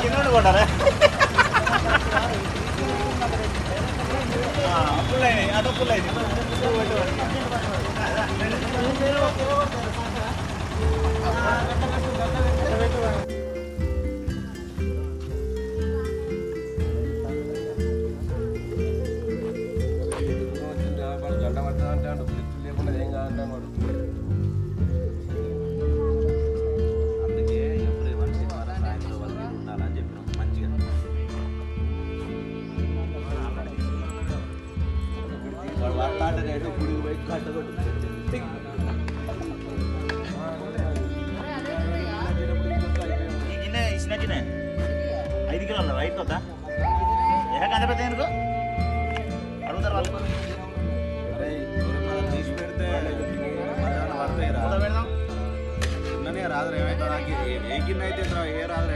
చిన్నోడు కొట్టారా ఫుల్ అయినాయి అదో ఫుల్ అయింది గంట పడుతుంది అంటే అంటాడు ఫ్లిప్ లేకుండా ఏం కాదంటే నేను గుడికి పోయి కట్టగొట్టు ఈ గిన్నె ఇచ్చిన గిన్నె? ఐదు కిలోల రైట్ వద్దా? ఏ కంద పెద్ద ఎందుకు? అడుగుతారు వాళ్ళు. తీసి పెడితే పడతాయి రాదు నాకు ఏ- గిన్నె అయితే ఏ రాదు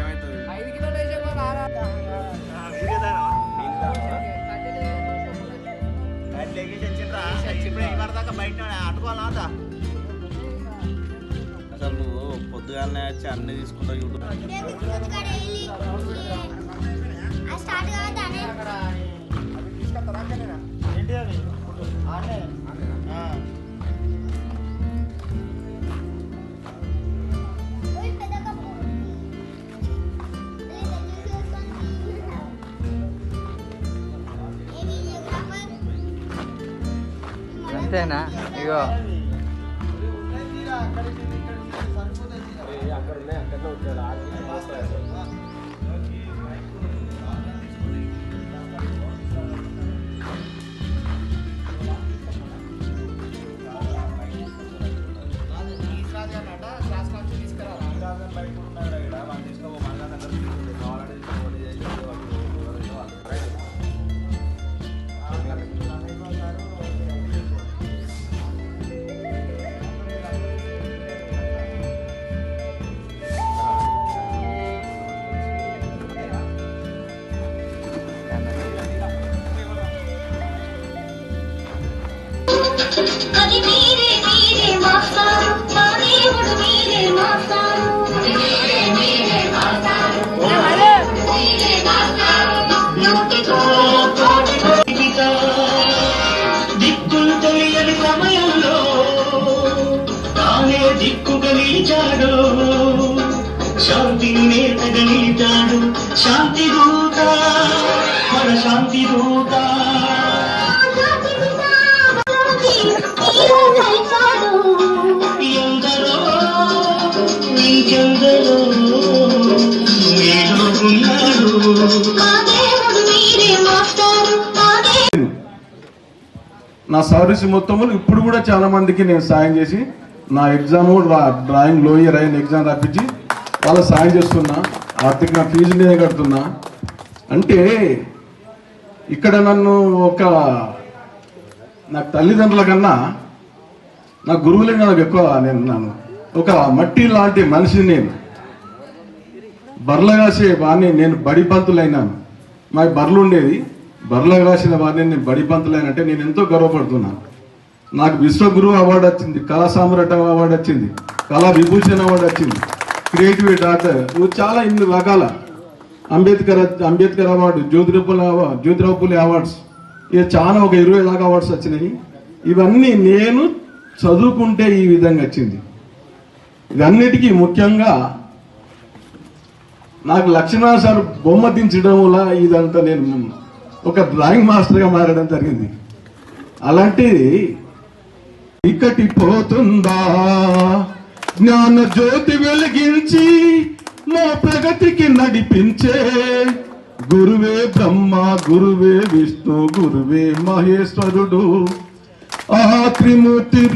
ఏమవుతుంది అసలు నువ్వు పొద్దుగాలనే వచ్చి అన్ని తీసుకుంటావు యూట్యూబ్ స్టార్ట్ కావద్దానే అంతేనా? ఇగో. అక్కడ నిలిచాడు. శాంతిని నేతగా శాంతి దూత మన శాంతి దూత. నా సర్వీస్ మొత్తములు ఇప్పుడు కూడా చాలా మందికి నేను సాయం చేసి నా ఎగ్జామ్ డ్రాయింగ్ లోయర్ అయిన ఎగ్జామ్ రాపించి వాళ్ళ సాయం చేస్తున్నా. ఆర్థిక నా ఫీజు నేనే కడుతున్నా. అంటే ఇక్కడ నన్ను ఒక నాకు తల్లిదండ్రుల కన్నా నా గురువులే నాకు ఎక్కువ నేను నన్ను ఒక మట్టి లాంటి మనిషిని నేను బర్ల కాసే వాడిని నేను బడి పంతులైనాను. మా బర్రెలు ఉండేది. బర్ల కాసిన వాడిని నేను బడి పంతులైనంటే నేను ఎంతో గర్వపడుతున్నాను. నాకు విశ్వగురు అవార్డు వచ్చింది కళా సామ్రాట్ అవార్డు వచ్చింది కళా విభూషణ్ అవార్డు వచ్చింది. Creative doctor. చాలా ఇన్ని రకాల Ambedkar Ambedkar award Jyotirao award Jyotirao awards. ఇక చాలా ఒక ఇరవై దాకా అవార్డ్స్ వచ్చినాయి. ఇవన్నీ నేను చదువుకుంటే ఈ విధంగా వచ్చింది. ఇదన్నిటికీ ముఖ్యంగా నాకు లక్ష్మణ సార్ బొమ్మ దించడం వల్ల ఇదంతా నేను ఒక డ్రాయింగ్ మాస్టర్గా మారడం జరిగింది. అలాంటిది ఇక్కటి పోతుందా? జ్ఞాన జ్యోతి వెలిగించి మా ప్రగతికి నడిపించే గురువే బ్రహ్మ గురువే విష్ణు గురువే మహేశ్వరుడు. ఆ త్రిమూర్తి